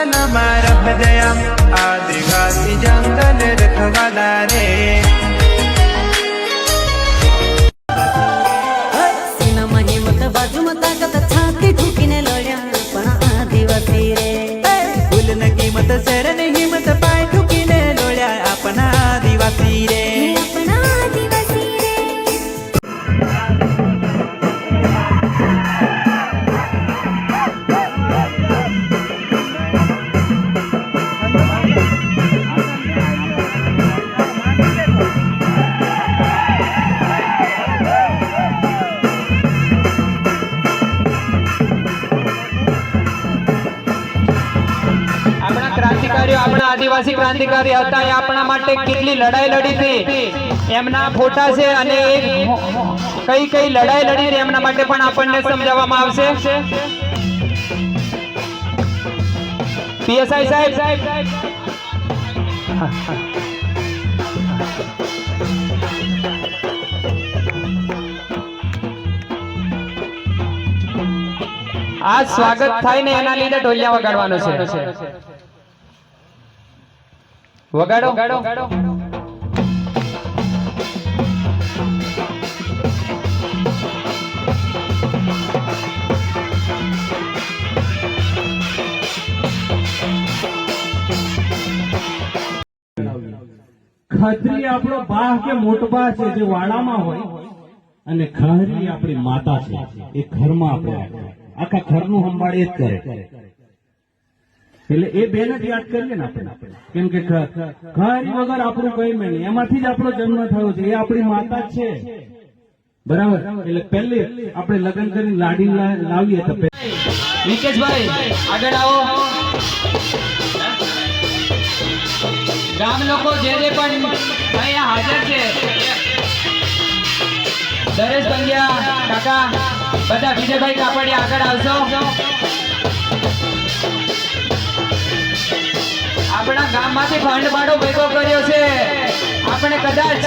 આદિવાસી જંગલ ક્રાંતિકારીઓ આપણા આદિવાસી ક્રાંતિકારી હતા, એ આપણા માટે કેટલી લડાઈ લડી હતી. એમના ફોટા છે અને કઈ કઈ લડાઈ લડી એમના માટે પણ આપણને સમજાવવામાં આવશે. પીએસઆઈ સાહેબ સાહેબ. આ સ્વાગત થાય ને એના લીધે ઢોલિયા વગાડવાનું છે. વગાડો. વગાડો. ખત્રી આપણો બા કે મોટબા છે જે વાડામાં હોય અને ખહરી આપણી માતા છે. એ ઘરમાં આપણે આખા ઘરનું સંભાળે જ કરે. એટલે એ બેન જ યાદ કરીએ ને આપણે. કેમ કે ઘર વગર આપણું કઈ નહીં. એમાંથી જ આપણો જન્મ થયો છે. એ આપણી માતા છે. બરાબર? એટલે પહેલી આપણે લગ્ન કરીને લાડી લાવીએ તો વિકેશભાઈ આગળ આવો. ગામ લોકો જે જે પણ અહીંયા હાજર છે. દરેશ પંડ્યા કાકા, બધા વિજયભાઈ કાપડિયા આગળ આવશો. આપણા ગામમાંથી ફંડ બાળો ભેગો કર્યો છે. આપણે કદાચ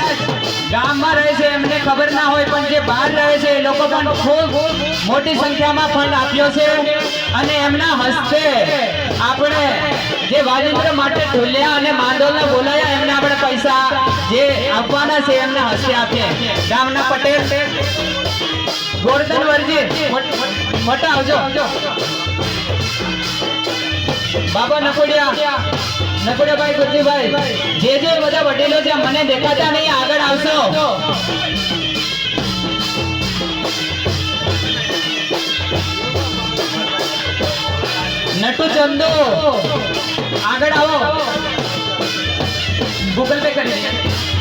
ગામમાં રહે છે, એમને ખબર ના હોય, પણ જે બહાર રહે છે, એ લોકો પણ ખૂબ મોટી સંખ્યામાં ફંડ આપ્યો છે. અને એમના હસ્તે આપણે જે વાજિંત્ર માટે ઢોલિયા અને માંડોલને બોલાયા, એમને આપણે પૈસા જે આપવાના છે, એમના હસ્તે આપીએ. ગામના પટેલ, ગોરધન વર્જી મોટા, આવજો. બાબા નકોડિયા નકોડિયાભાઈ ગુરજીભાઈ, જે જે બધા વડીલો છે, મને દેખાતા નહીં, આગળ આવશો. નટુ ચંદુ, આગળ આવો. ગૂગલ પે કરી